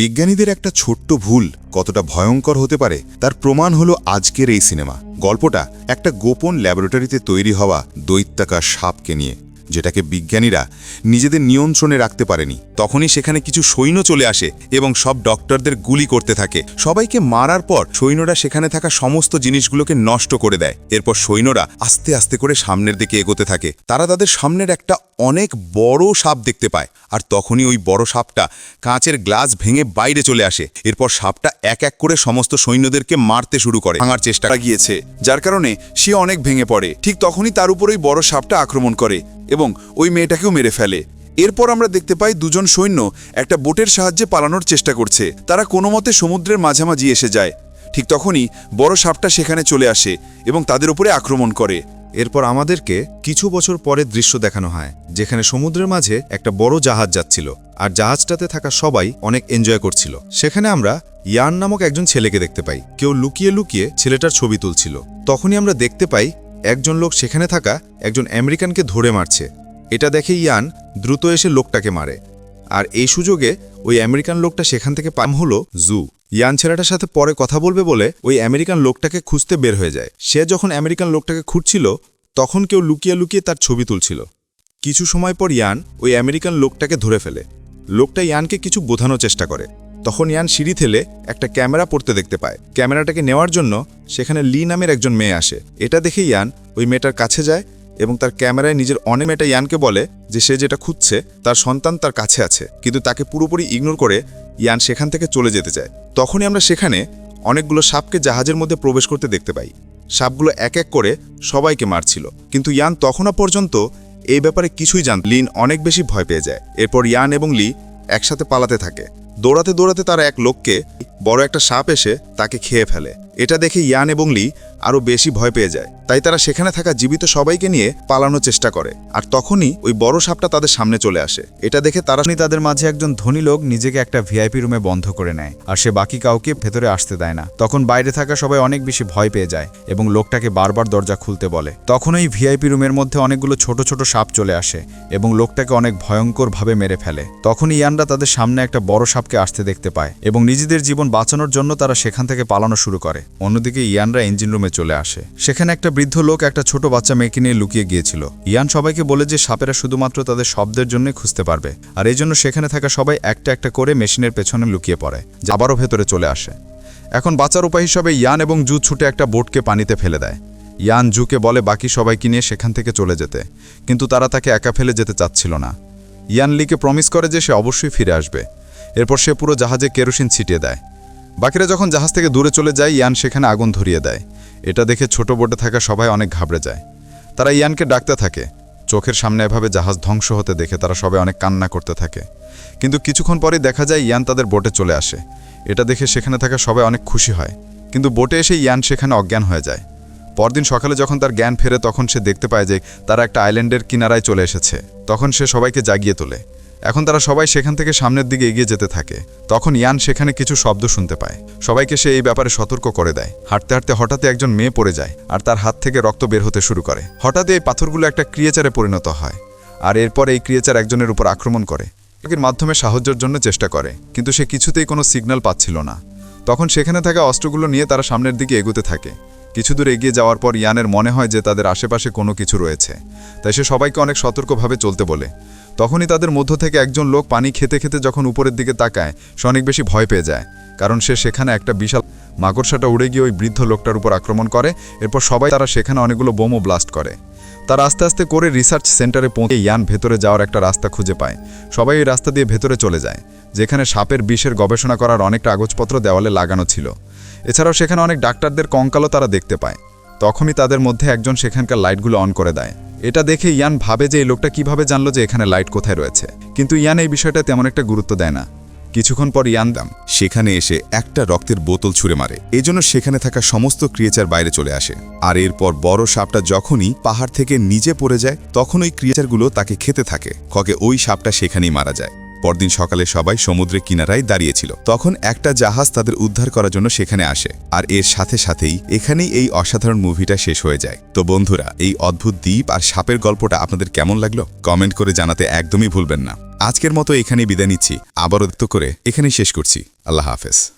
বিজ্ঞানীদের একটা ছোট্ট ভুল কতটা ভয়ঙ্কর হতে পারে তার প্রমাণ হলো আজকের এই সিনেমা। গল্পটা একটা গোপন ল্যাবরেটরিতে তৈরি হওয়া দৈত্যাকার সাপকে নিয়ে, যেটাকে বিজ্ঞানীরা নিজেদের নিয়ন্ত্রণে রাখতে পারেনি। তখনই সেখানে কিছু সৈন্য চলে আসে এবং সব ডক্টরদের গুলি করতে থাকে। সবাইকে মারার পর সৈন্যরা সেখানে থাকা সমস্ত জিনিসগুলোকে নষ্ট করে দেয়। এরপর সৈন্যরা আস্তে আস্তে করে সামনের দিকে এগোতে থাকে। তারা তাদের সামনের একটা অনেক বড় সাপ দেখতে পায়, আর তখনই ওই বড় সাপটা কাঁচের গ্লাস ভেঙে বাইরে চলে আসে। এরপর সাপটা এক এক করে সমস্ত সৈন্যদেরকে মারতে শুরু করে। ভাঙার চেষ্টা গিয়েছে, যার কারণে সে অনেক ভেঙে পড়ে। ঠিক তখনই তার উপর ওই বড় সাপটা আক্রমণ করে এবং ওই মেয়েটাকেও মেরে ফেলে। এরপর আমরা দেখতে পাই দুজন সৈন্য একটা বোটের সাহায্যে পালানোর চেষ্টা করছে। তারা কোনো মতে সমুদ্রের মাঝামাঝি এসে যায়। ঠিক তখনই বড় সাপটা সেখানে চলে আসে এবং তাদের উপরে আক্রমণ করে। এরপর আমাদেরকে কিছু বছর পরে দৃশ্য দেখানো হয়, যেখানে সমুদ্রের মাঝে একটা বড় জাহাজ যাচ্ছিল, আর জাহাজটাতে থাকা সবাই অনেক এনজয় করছিল। সেখানে আমরা ইয়ান নামক একজন ছেলেকে দেখতে পাই। কেউ লুকিয়ে লুকিয়ে ছেলেটার ছবি তুলছিল। তখনই আমরা দেখতে পাই একজন লোক সেখানে থাকা একজন আমেরিকানকে ধরে মারছে। এটা দেখে ইয়ান দ্রুত এসে লোকটাকে মারে। আর এই সুযোগে ওই আমেরিকান লোকটা সেখান থেকে পাম হলো জু। ইয়ান ছেলেটার সাথে পরে কথা বলবে বলে ওই আমেরিকান লোকটাকে খুঁজতে বের হয়ে যায়। সে যখন আমেরিকান লোকটাকে খুঁজছিল, তখন কেউ লুকিয়ে লুকিয়ে তার ছবি তুলছিল। কিছু সময় পর ইয়ান ওই আমেরিকান লোকটাকে ধরে ফেলে। লোকটা ইয়ানকে কিছু বোঝানোর চেষ্টা করে। তখন ইয়ান সিঁড়ি থেলে একটা ক্যামেরা পড়তে দেখতে পায়। ক্যামেরাটাকে নেওয়ার জন্য সেখানে লি নামের একজন মেয়ে আসে। এটা দেখে ইয়ান ওই মেয়েটার কাছে যায় এবং তার ক্যামেরায় নিজের অনেক ইয়ানকে বলে যে সে যেটা খুঁজছে, তার সন্তান তার কাছে আছে, কিন্তু তাকে পুরোপুরি ইগনোর করে ইয়ান সেখান থেকে চলে যেতে চায়। তখনই আমরা সেখানে অনেকগুলো সাপকে জাহাজের মধ্যে প্রবেশ করতে দেখতে পাই। সাপগুলো এক এক করে সবাইকে মারছিল, কিন্তু ইয়ান তখনও পর্যন্ত এই ব্যাপারে কিছুই জান লিন অনেক বেশি ভয় পেয়ে যায়। এরপর ইয়ান এবং লি একসাথে পালাতে থাকে। দৌড়াতে দৌড়াতে তারা এক লোককে বড় একটা সাপ এসে তাকে খেয়ে ফেলে। এটা দেখে ইয়ান এবং লি আরও বেশি ভয় পেয়ে যায়। তাই তারা সেখানে থাকা জীবিত সবাইকে নিয়ে পালানোর চেষ্টা করে। আর তখনই ওই বড় সাপটা তাদের সামনে চলে আসে। এটা দেখে তারা তাদের মাঝে একজন ধনী লোক নিজেকে একটা ভিআইপি রুমে বন্ধ করে নেয়। আর সে বাকি কাউকে ভেতরে আসতে দেয় না। তখন বাইরে থাকা সবাই অনেক বেশি ভয় পেয়ে যায় এবং লোকটাকে বারবার দরজা খুলতে বলে। তখন ওই ভিআইপি রুমের মধ্যে অনেকগুলো ছোট ছোট সাপ চলে আসে এবং লোকটাকে অনেক ভয়ঙ্করভাবে মেরে ফেলে। তখন ইয়ানরা তাদের সামনে একটা বড় সাপকে আসতে দেখতে পায় এবং নিজেদের জীবন বাঁচানোর জন্য তারা সেখান থেকে পালানো শুরু করে। অন্যদিকে ইয়ানরা ইঞ্জিন রুমে চলে আসে। সেখানে একটা বৃদ্ধ লোক একটা ছোট বাচ্চা মেয়েকে নিয়ে লুকিয়ে গিয়েছিল। ইয়ান সবাইকে বলে যে সাপেরা শুধুমাত্র তাদের শব্দের জন্যই খুঁজতে পারবে। আর এই জন্য সেখানে থাকা সবাই একটা একটা করে মেশিনের পেছনে লুকিয়ে পড়ে, যা আবারও ভেতরে চলে আসে। এখন বাঁচার উপায় হিসাবে ইয়ান এবং জু ছুটে একটা বোটকে পানিতে ফেলে দেয়। ইয়ান জুকে বলে, বাকি সবাইকে নিয়ে সেখান থেকে চলে যেতে। কিন্তু তারা তাকে একা ফেলে যেতে চাচ্ছিল না। ইয়ান লিকে প্রমিস করে যে সে অবশ্যই ফিরে আসবে। এরপর সে পুরো জাহাজে কেরোসিন ছিটিয়ে দেয়। বাকিরা যখন জাহাজ থেকে দূরে চলে যায়, ইয়ান সেখানে আগুন ধরিয়ে দেয়। এটা দেখে ছোট বোটে থাকা সবাই অনেক ঘাবড়ে যায়। তারা ইয়ানকে ডাকতে থাকে। চোখের সামনে এভাবে জাহাজ ধ্বংস হতে দেখে তারা সবাই অনেক কান্না করতে থাকে। কিন্তু কিছুক্ষণ পরেই দেখা যায় ইয়ান তাদের বোটে চলে আসে। এটা দেখে সেখানে থাকা সবাই অনেক খুশি হয়। কিন্তু বোটে এসে ইয়ান সেখানে অজ্ঞান হয়ে যায়। পরদিন সকালে যখন তার জ্ঞান ফেরে, তখন সে দেখতে পায় যে তারা একটা আইল্যান্ডের কিনারায় চলে এসেছে। তখন সে সবাইকে জাগিয়ে তোলে। এখন তারা সবাই সেখান থেকে সামনের দিকে এগিয়ে যেতে থাকে। তখন ইয়ান সেখানে কিছু শব্দ শুনতে পায়। সবাইকে সে এই ব্যাপারে সতর্ক করে দেয়। হাঁটতে হাঁটতে হঠাৎ একজন মেয়ে পড়ে যায় আর তার হাত থেকে রক্ত বের হতে শুরু করে। হঠাৎ এই পাথরগুলো একটা ক্রিয়েচারে পরিণত হয় আর এরপর এই ক্রিয়েচার একজনের উপর আক্রমণ করে। এর মাধ্যমে সাহায্যের জন্য চেষ্টা করে, কিন্তু সে কিছুতেই কোনো সিগন্যাল পাচ্ছিল না। তখন সেখানে থাকা অস্ত্রগুলো নিয়ে তারা সামনের দিকে এগোতে থাকে। কিছু দূর এগিয়ে যাওয়ার পর ইয়ানের মনে হয় যে তাদের আশেপাশে কোনো কিছু রয়েছে। তাই সে সবাইকে অনেক সতর্কভাবে চলতে বলে। তখনই তাদের মধ্য থেকে একজন লোক পানি খেতে খেতে যখন উপরের দিকে তাকায়, সে অনেক বেশি ভয় পেয়ে যায়, কারণ সে সেখানে একটা বিশাল মাকড়সাটা উড়ে গিয়ে ওই বৃদ্ধ লোকটার উপর আক্রমণ করে, এরপর সবাই তারা সেখানে অনেকগুলো বোমও ব্লাস্ট করে। তার আস্তে আস্তে করে রিসার্চ সেন্টারে পৌঁছে ইয়ান ভেতরে যাওয়ার একটা রাস্তা খুঁজে পায়। সবাই এই রাস্তা দিয়ে ভেতরে চলে যায়, যেখানে সাপের বিষের গবেষণা করার অনেকটা কাগজপত্র দেওয়ালে লাগানো ছিল। এছাড়াও সেখানে অনেক ডাক্তারদের কঙ্কালও তারা দেখতে পায়। তখনই তাদের মধ্যে একজন সেখানকার লাইটগুলো অন করে দেয়। এটা দেখে ইয়ান ভাবে যে এই লোকটা কীভাবে জানলো যে এখানে লাইট কোথায় রয়েছে। কিন্তু ইয়ান এই বিষয়টা তেমন একটা গুরুত্ব দেয় না। কিছুক্ষণ পর ইয়ান দাম, সেখানে এসে একটা রক্তের বোতল ছুঁড়ে মারে। এজন্য সেখানে থাকা সমস্ত ক্রিয়েচার বাইরে চলে আসে। আর এরপর বড় সাপটা যখনই পাহাড় থেকে নিচে পড়ে যায় তখন ওই ক্রিয়েচারগুলো তাকে খেতে থাকে। ককে ওই সাপটা সেখানেই মারা যায়। পরদিন সকালে সবাই সমুদ্রের কিনারায় দাঁড়িয়েছিল। তখন একটা জাহাজ তাদের উদ্ধার করার জন্য সেখানে আসে। আর এর সাথে সাথেই এখানেই এই অসাধারণ মুভিটা শেষ হয়ে যায়। তো বন্ধুরা, এই অদ্ভুত দ্বীপ আর সাপের গল্পটা আপনাদের কেমন লাগল? কমেন্ট করে জানাতে একদমই ভুলবেন না। আজকের মতো এখানেই বিদায় নিচ্ছি। আবারও করে এখানেই শেষ করছি। আল্লাহ হাফেজ।